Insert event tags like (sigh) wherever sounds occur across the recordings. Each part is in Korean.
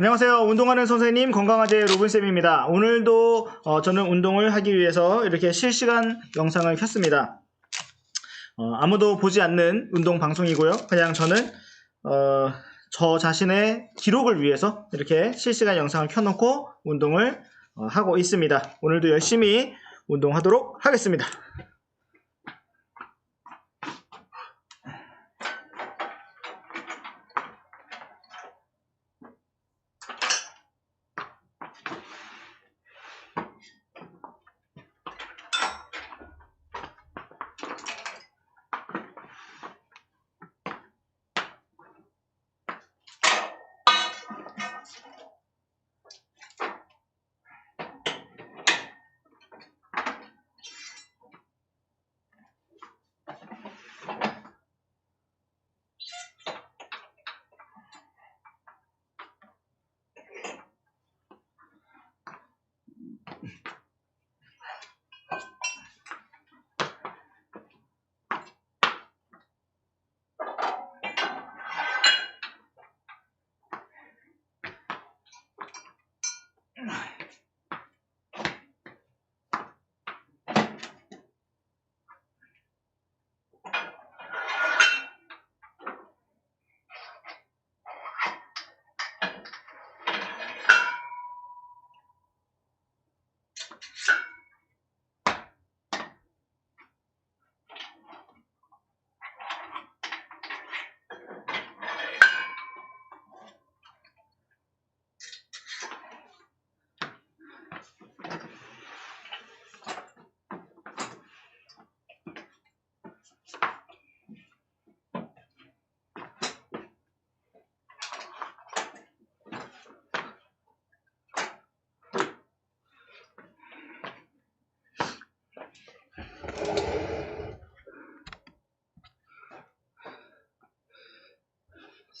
안녕하세요. 운동하는 선생님 건강하제 로빈쌤입니다. 오늘도 어, 저는 운동을 하기 위해서 이렇게 실시간 영상을 켰습니다. 어, 아무도 보지 않는 운동 방송이고요. 그냥 저는 어, 저 자신의 기록을 위해서 이렇게 실시간 영상을 켜놓고 운동을 어, 하고 있습니다. 오늘도 열심히 운동하도록 하겠습니다.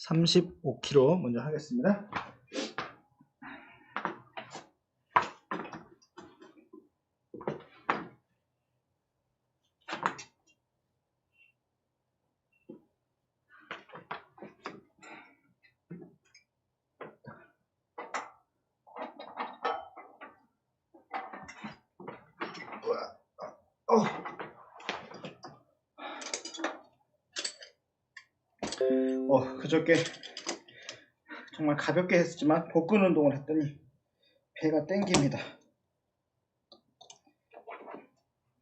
삼십오 k 로 먼저 하겠습니다. 어. 어, 그저께 정말 가볍게 했지만 복근 운동을 했더니 배가 땡깁니다.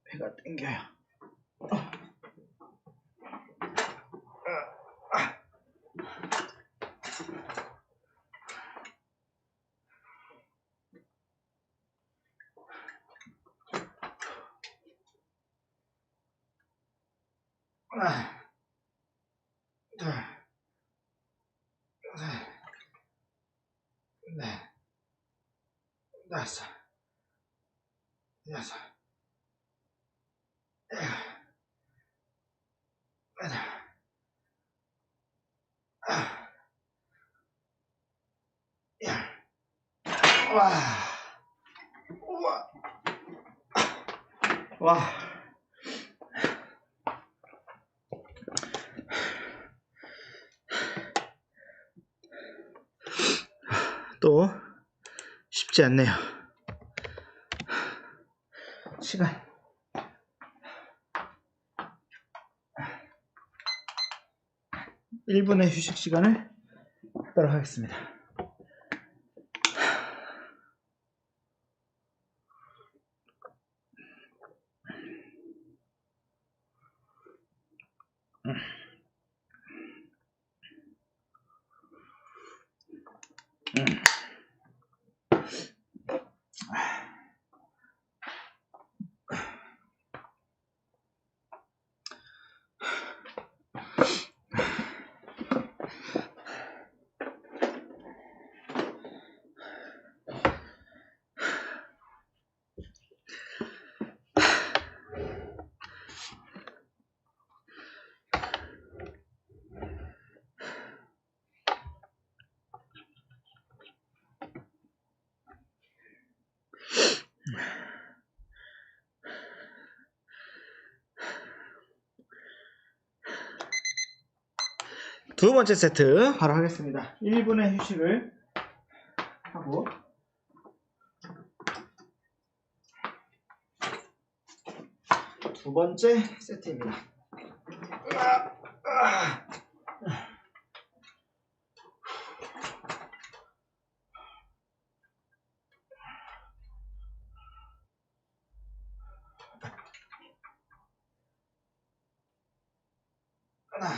배가 땡겨요. 어. 아, 아. 아. 둘, 셋, 넷, 다섯, 여섯, 일곱, 여덟, 아홉, 열. 와, 우와, 와. 또 쉽지 않네요. 시간. (1분의) 휴식 시간을 갖도록 하겠습니다. 두 번째 세트 바로 하겠습니다. 1분의 휴식을 하고 두 번째 세트입니다. 으아, 으아. 하나,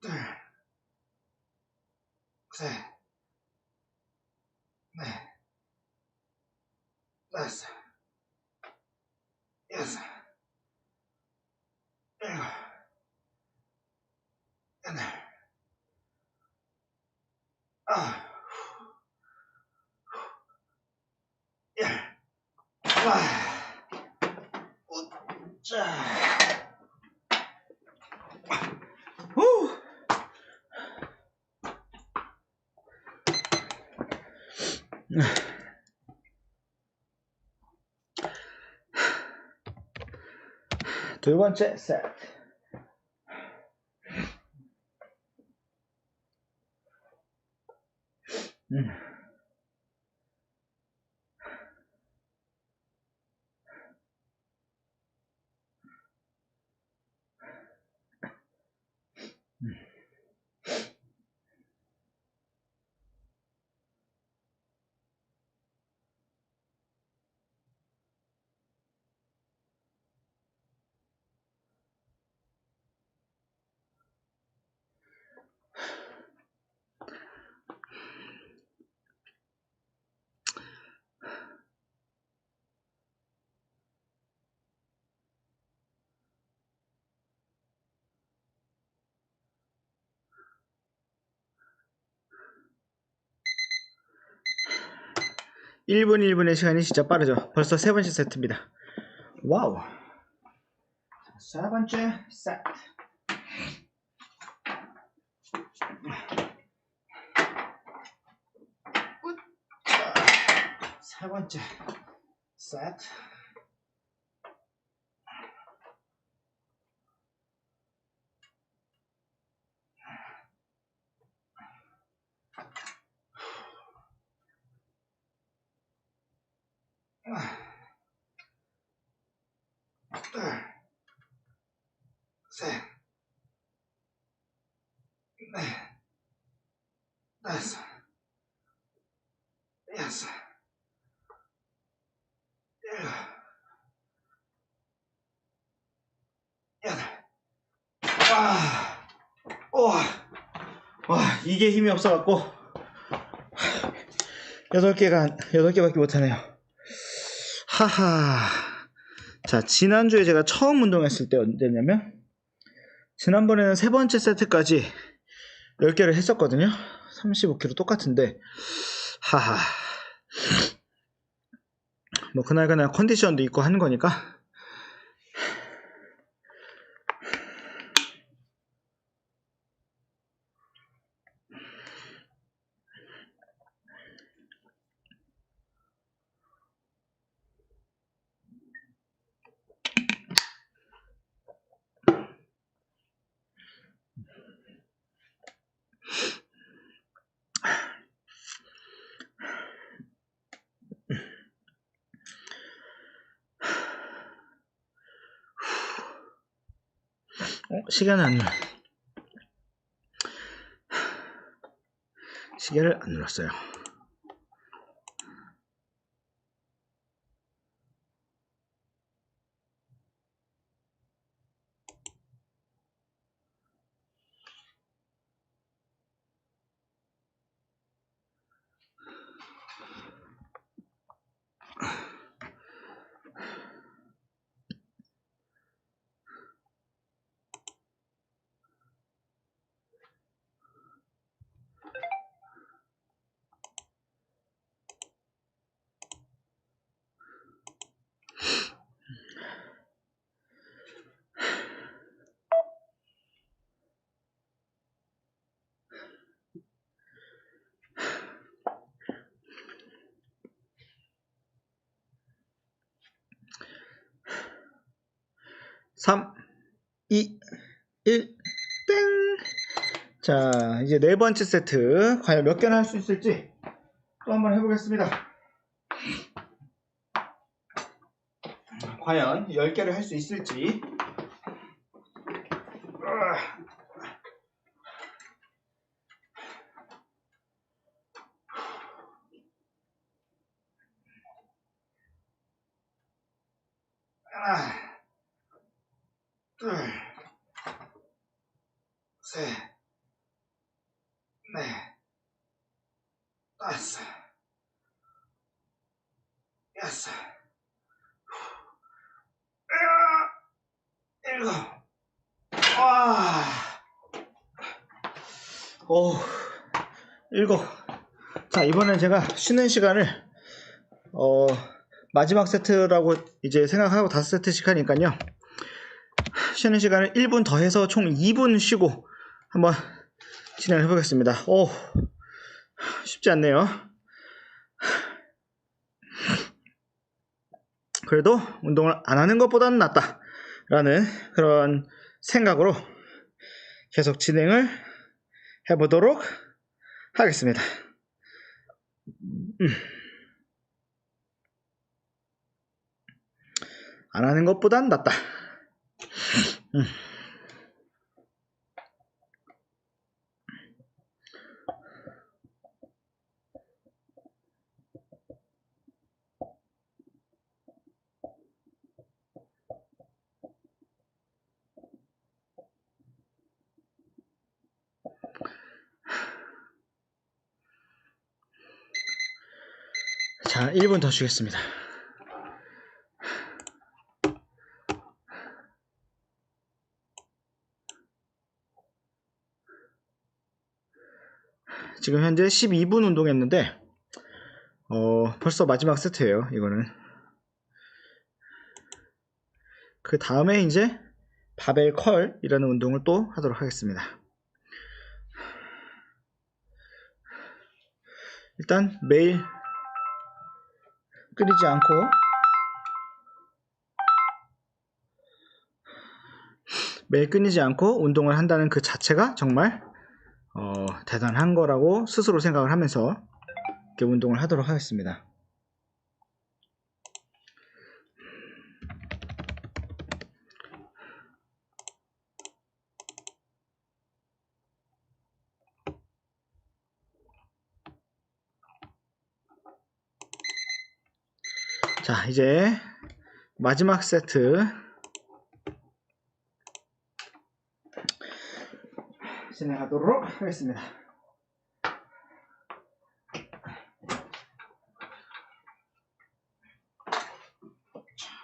둘, 셋, 넷, 다섯, 여섯, 일곱, 여덟, 아홉, 열, 와, 자. 후. 두 번째 세 1분 1분의 시간이 진짜 빠르죠. 벌써 세 번째 세트입니다. 와우. 세 번째 세트. 세 번째 세트. 다섯, 여섯, 일곱, 여덟. 와, 와, 와, 이게 힘이 없어갖고 여덟 개가 여덟 개밖에 못하네요. 하하. 자, 지난주에 제가 처음 운동했을 때 언제냐면, 지난번에는 세 번째 세트까지 10개를 했었거든요. 35kg 똑같은데, 하하. 뭐, 그날그날 컨디션도 있고 하는 거니까. 어, 시간을. 시계를 안 눌렀어요. 삼, 이, 일, 땡! 자, 자, 이제 네 번째 세트. 과연 몇 개나 할 수 있을지 또 한번 해보겠습니다. 과연 10개를 할 수 있을지. 하나, 둘, 셋, 넷, 다섯, 여섯, 일곱, 와, 오, 일곱. 자, 이번엔 제가 쉬는 시간을, 어, 마지막 세트라고 이제 생각하고 다섯 세트씩 하니까요. 쉬는 시간을 1분 더 해서 총 2분 쉬고 한번 진행해 보겠습니다. 오, 쉽지 않네요. 그래도 운동을 안 하는 것보다는 낫다라는 그런 생각으로 계속 진행을 해보도록 하겠습니다. 음. 안 하는 것보단 낫다. 음. 자, 1분 더 쉬겠습니다. 지금 현재 12분 운동했는데 어, 벌써 마지막 세트예요. 이거는 그 다음에 이제 바벨 컬이라는 운동을 또 하도록 하겠습니다. 일단 매일 끊이지 않고 매일 끊이지 않고 운동을 한다는 그 자체가 정말 어, 대단한 거라고 스스로 생각을 하면서 이렇게 운동을 하도록 하겠습니다. 자, 이제 마지막 세트 진행하도록 하겠습니다.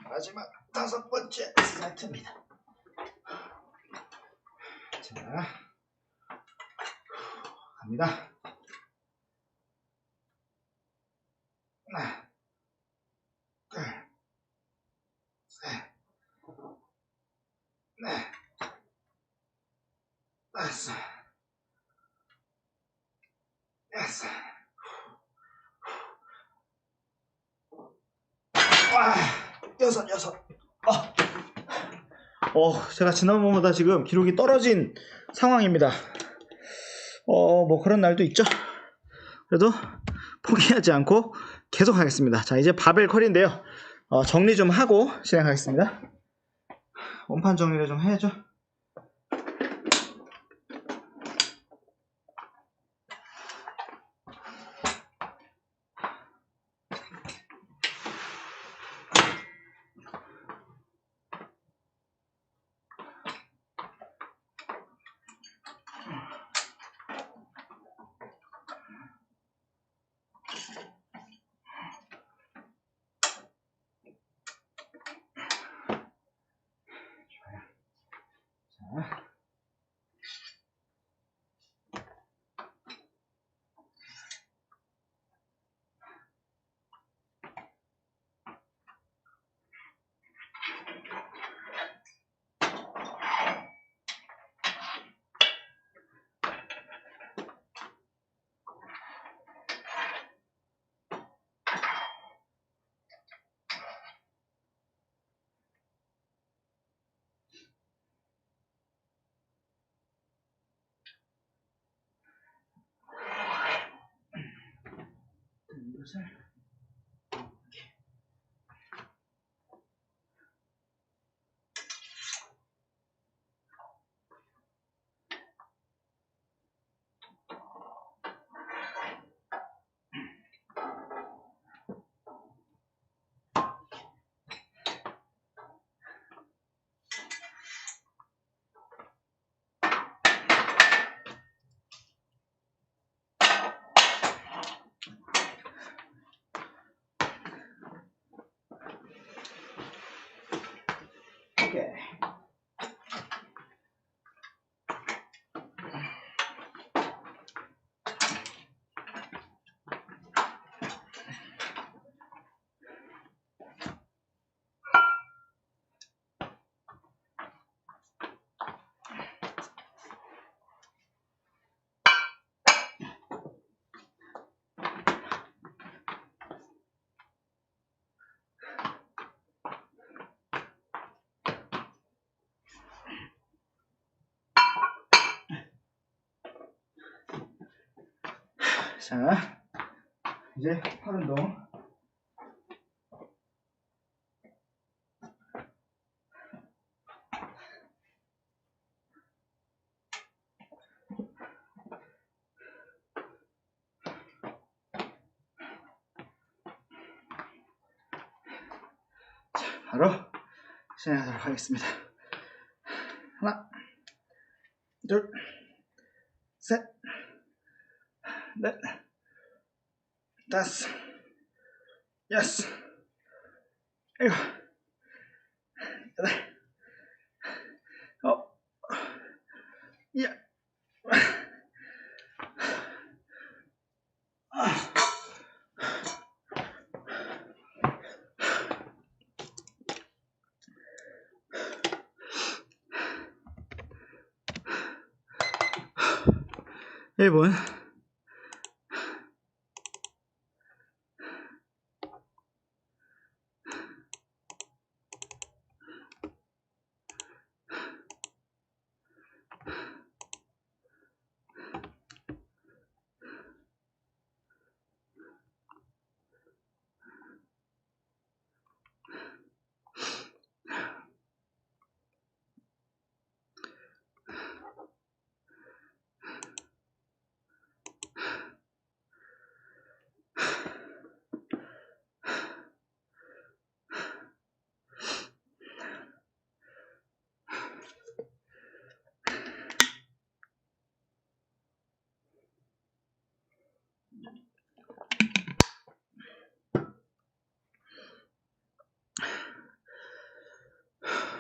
마지막 다섯 번째 세트입니다. 자, 갑니다. 하나, 둘, 셋, 넷, 다섯, 여섯. 와, 여섯, 여섯. 어. 어, 제가 지난번보다 지금 기록이 떨어진 상황입니다. 어, 뭐 그런 날도 있죠. 그래도 포기하지 않고 계속 하겠습니다. 자, 이제 바벨 컬인데요. 어, 정리 좀 하고 진행하겠습니다. 원판 정리를 좀 해야죠. 이것을 오케이. 자, 이제 팔 운동. 자, 바로 시작하도록 하겠습니다. 하나, 둘, 셋, 넷, 다섯, 여섯, 일곱, 여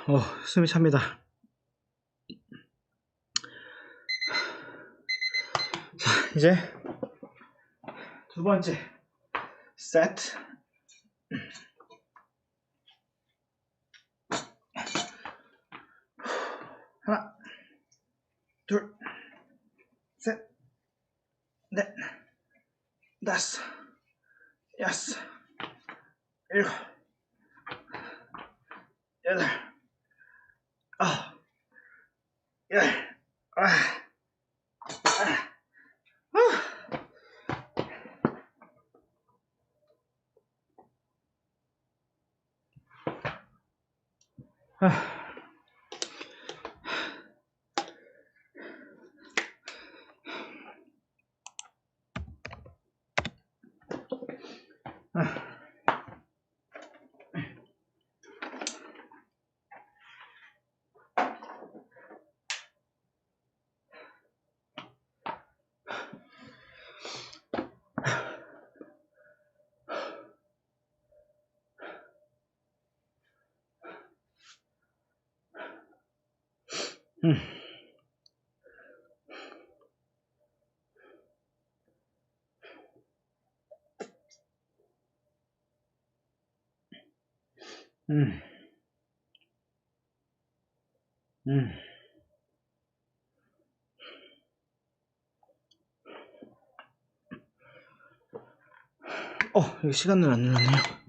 어, 숨이 찹니다. 자, 이제 두 번째 세트. 하나, 둘, 셋, 넷, 다섯, 여섯, 일곱, (sighs) (sighs) Ah. (laughs) 음. 음. 어, 시간을 안 눌렀네요.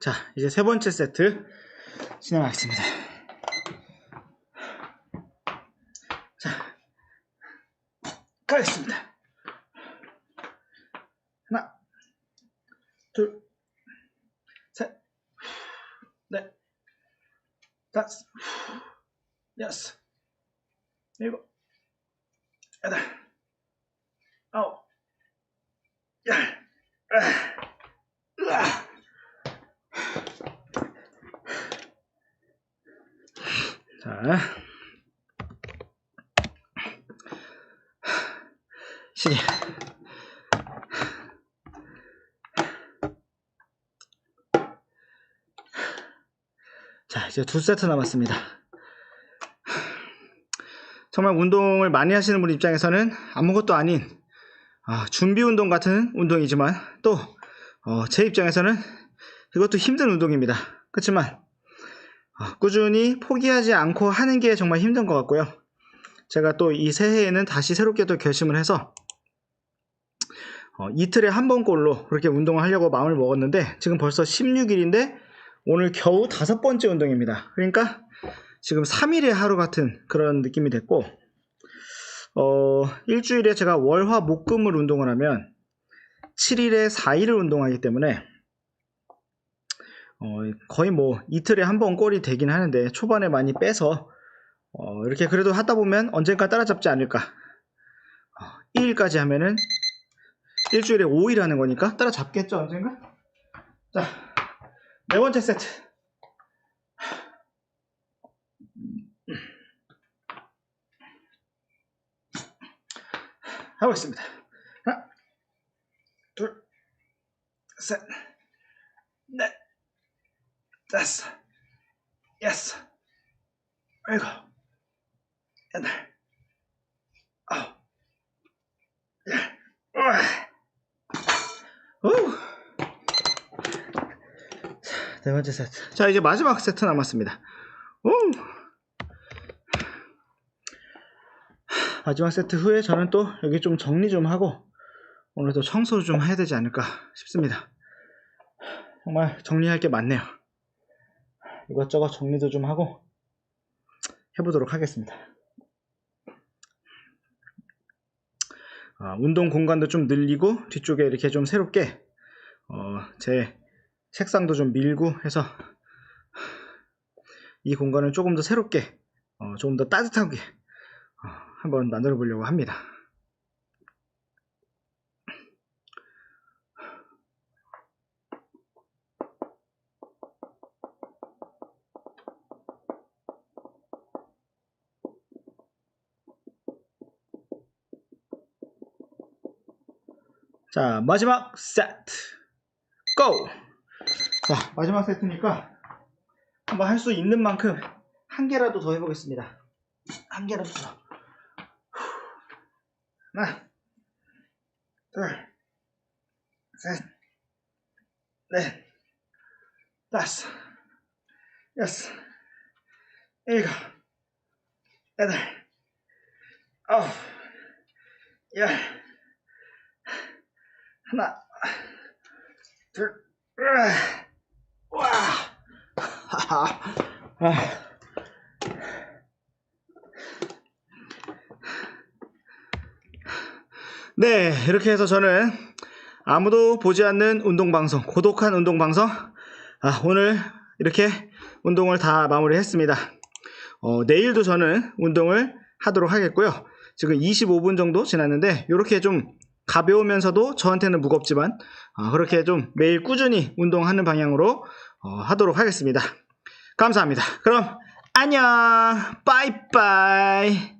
자, 이제 세 번째 세트 진행하겠습니다. 자, 가겠습니다. 하나, 둘, 셋, 넷, 다섯, 여섯, 일곱, 여덟, 아홉, 열, 아, 으아. 자, 시계. 자, 이제 두 세트 남았습니다. 정말 운동을 많이 하시는 분 입장에서는 아무것도 아닌 아, 준비 운동 같은 운동이지만 또제 입장에서는 이것도 힘든 운동입니다. 그렇지만 어, 꾸준히 포기하지 않고 하는 게 정말 힘든 것 같고요. 제가 또 이 새해에는 다시 새롭게 또 결심을 해서 어, 이틀에 한 번꼴로 그렇게 운동을 하려고 마음을 먹었는데 지금 벌써 16일인데 오늘 겨우 다섯 번째 운동입니다. 그러니까 지금 3일의 하루 같은 그런 느낌이 됐고 어, 일주일에 제가 월, 화, 목, 금을 운동을 하면 7일에 4일을 운동하기 때문에 어, 거의 뭐 이틀에 한번 꼴이 되긴 하는데 초반에 많이 빼서 어, 이렇게 그래도 하다 보면 언젠가 따라잡지 않을까. 어, 1일까지 하면은 일주일에 5일 하는 거니까 따라잡겠죠 언젠가? 자, 네 번째 세트. 하고 있습니다. 하나, 둘, 셋, 넷, 다섯, 여섯, 일곱, 여덟, 아홉, 열, 네 번째 세트. 자, 이제 마지막 세트 남았습니다. 우. 마지막 세트 후에 저는 또 여기 좀 정리 좀 하고 오늘도 청소를 좀 해야 되지 않을까 싶습니다. 정말 정리할 게 많네요. 이것저것 정리도 좀 하고 해보도록 하겠습니다. 아, 운동 공간도 좀 늘리고 뒤쪽에 이렇게 좀 새롭게 어, 제 책상도 좀 밀고 해서 이 공간을 조금 더 새롭게 어, 조금 더 따뜻하게 어, 한번 만들어 보려고 합니다. 자, 마지막 세트. 고! 자, 마지막 세트니까 한번 할 수 있는 만큼 한 개라도 더 해보겠습니다. 한 개라도 더. 하나, 둘, 셋, 넷, 다섯, 여섯, 일곱, 여덟, 아홉, 열, 하나, 둘, 와, 아. (laughs) 네, 이렇게 해서 저는 아무도 보지 않는 운동방송, 고독한 운동방송, 아, 오늘 이렇게 운동을 다 마무리했습니다. 어, 내일도 저는 운동을 하도록 하겠고요. 지금 25분 정도 지났는데, 이렇게 좀 가벼우면서도 저한테는 무겁지만, 어, 그렇게 좀 매일 꾸준히 운동하는 방향으로 어, 하도록 하겠습니다. 감사합니다. 그럼, 안녕! 빠이빠이!